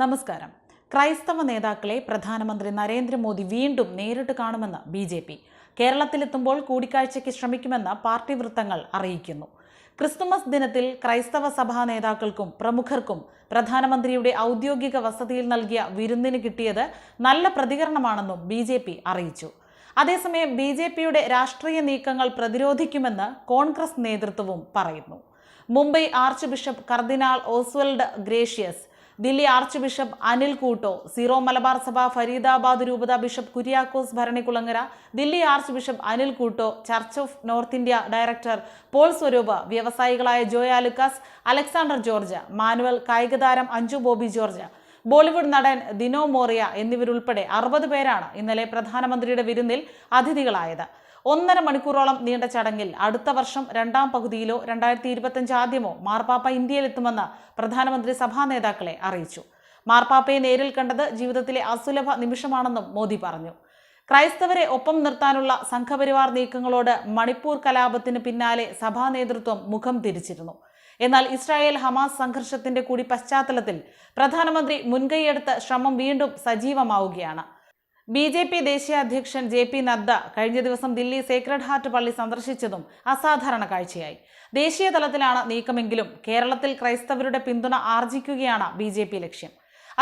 നമസ്കാരം. ക്രൈസ്തവ നേതാക്കളെ പ്രധാനമന്ത്രി നരേന്ദ്രമോദി വീണ്ടും നേരിട്ട് കാണുമെന്ന് ബി ജെ പി. കേരളത്തിലെത്തുമ്പോൾ കൂടിക്കാഴ്ചയ്ക്ക് ശ്രമിക്കുമെന്ന് പാർട്ടി വൃത്തങ്ങൾ അറിയിക്കുന്നു. ക്രിസ്തുമസ് ദിനത്തിൽ ക്രൈസ്തവ സഭാ നേതാക്കൾക്കും പ്രമുഖർക്കും പ്രധാനമന്ത്രിയുടെ ഔദ്യോഗിക വസതിയിൽ നൽകിയ വിരുന്നിന് കിട്ടിയത് നല്ല പ്രതികരണമാണെന്നും ബി അറിയിച്ചു. അതേസമയം ബി ജെ പിയുടെ രാഷ്ട്രീയ നീക്കങ്ങൾ പ്രതിരോധിക്കുമെന്ന് കോൺഗ്രസ് നേതൃത്വവും പറയുന്നു. Mumbai archbishop cardinal Oswald Gracias Delhi archbishop Anil Couto Syro Malabar സഭ ഫരീദാബാദ് രൂപത bishop Kuriakose Bharanikulangara Delhi archbishop Anil Couto church of north India director Paul Swaroop വ്യവസായികളായ Joy Alukkas Alexander George Manuel കായികതാരം Anju Bobby George Bollywood നടൻ ദിനോ മോറിയ എന്നിവരുൾപ്പെടെ അറുപത് പേരാണ് ഇന്നലെ പ്രധാനമന്ത്രിയുടെ വിരുന്നിൽ അതിഥികളായത്. ഒന്നര മണിക്കൂറോളം നീണ്ട ചടങ്ങിൽ അടുത്ത വർഷം രണ്ടാം പകുതിയിലോ രണ്ടായിരത്തി ഇരുപത്തഞ്ച് ആദ്യമോ മാർപ്പാപ്പ ഇന്ത്യയിലെത്തുമെന്ന് പ്രധാനമന്ത്രി സഭാ നേതാക്കളെ അറിയിച്ചു. മാർപ്പാപ്പയെ നേരിൽ കണ്ടത് ജീവിതത്തിലെ അസുലഭ നിമിഷമാണെന്നും മോദി പറഞ്ഞു. ക്രൈസ്തവരെ ഒപ്പം നിർത്താനുള്ള സംഘപരിവാർ നീക്കങ്ങളോട് മണിപ്പൂർ കലാപത്തിന് പിന്നാലെ സഭാ നേതൃത്വം മുഖം തിരിച്ചിരുന്നു. എന്നാൽ ഇസ്രായേൽ ഹമാസ് സംഘർഷത്തിന്റെ കൂടി പശ്ചാത്തലത്തിൽ പ്രധാനമന്ത്രി മുൻകൈയെടുത്ത ശ്രമം വീണ്ടും സജീവമാവുകയാണ്. ബി ജെ പി ദേശീയ അധ്യക്ഷൻ ജെ പി നദ്ദ കഴിഞ്ഞ ദിവസം ദില്ലി സേക്രഡ് ഹാർട്ട് പള്ളി സന്ദർശിച്ചതും അസാധാരണ കാഴ്ചയായി. ദേശീയ തലത്തിലാണ് നീക്കമെങ്കിലും കേരളത്തിൽ ക്രൈസ്തവരുടെ പിന്തുണ ആർജിക്കുകയാണ് ബി ജെ പി ലക്ഷ്യം.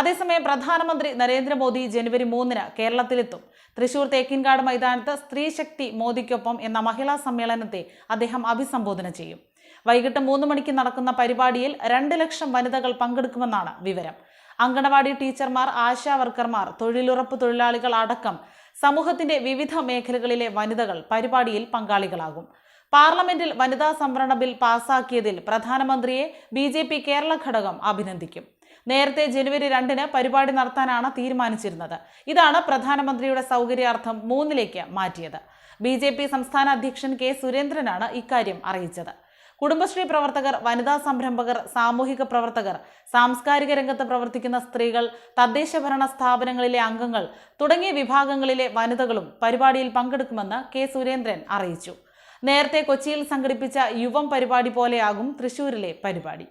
അതേസമയം പ്രധാനമന്ത്രി നരേന്ദ്രമോദി ജനുവരി മൂന്നിന് കേരളത്തിലെത്തും. തൃശൂർ തേക്കിൻകാട് മൈതാനത്ത് സ്ത്രീശക്തി മോദിക്കൊപ്പം എന്ന മഹിളാ സമ്മേളനത്തെ അദ്ദേഹം അഭിസംബോധന ചെയ്യും. വൈകിട്ട് മൂന്ന് മണിക്ക് നടക്കുന്ന പരിപാടിയിൽ രണ്ട് ലക്ഷം വനിതകൾ പങ്കെടുക്കുമെന്നാണ് വിവരം. അങ്കണവാടി ടീച്ചർമാർ ആശാ വർക്കർമാർ തൊഴിലുറപ്പ് തൊഴിലാളികൾ അടക്കം സമൂഹത്തിന്റെ വിവിധ മേഖലകളിലെ വനിതകൾ പരിപാടിയിൽ പങ്കാളികളാകും. പാർലമെന്റിൽ വനിതാ സംവരണ ബിൽ പാസാക്കിയതിൽ പ്രധാനമന്ത്രിയെ ബി ജെ പി കേരള ഘടകം അഭിനന്ദിക്കും. നേരത്തെ ജനുവരി രണ്ടിന് പരിപാടി നടത്താനാണ് തീരുമാനിച്ചിരുന്നത്. ഇതാണ് പ്രധാനമന്ത്രിയുടെ സൗകര്യാർത്ഥം മൂന്നിലേക്ക് മാറ്റിയത്. ബി സംസ്ഥാന അധ്യക്ഷൻ കെ സുരേന്ദ്രനാണ് ഇക്കാര്യം അറിയിച്ചത്. കുടുംബശ്രീ പ്രവർത്തകർ വനിതാ സംരംഭകർ സാമൂഹിക പ്രവർത്തകർ സാംസ്കാരിക രംഗത്ത് പ്രവർത്തിക്കുന്ന സ്ത്രീകൾ തദ്ദേശ ഭരണ സ്ഥാപനങ്ങളിലെ അംഗങ്ങൾ തുടങ്ങിയ വിഭാഗങ്ങളിലെ വനിതകളും പരിപാടിയിൽ പങ്കെടുക്കുമെന്ന് കെ സുരേന്ദ്രൻ അറിയിച്ചു. നേരത്തെ കൊച്ചിയിൽ സംഘടിപ്പിച്ച യുവം പരിപാടി പോലെയാകും തൃശൂരിലെ പരിപാടി.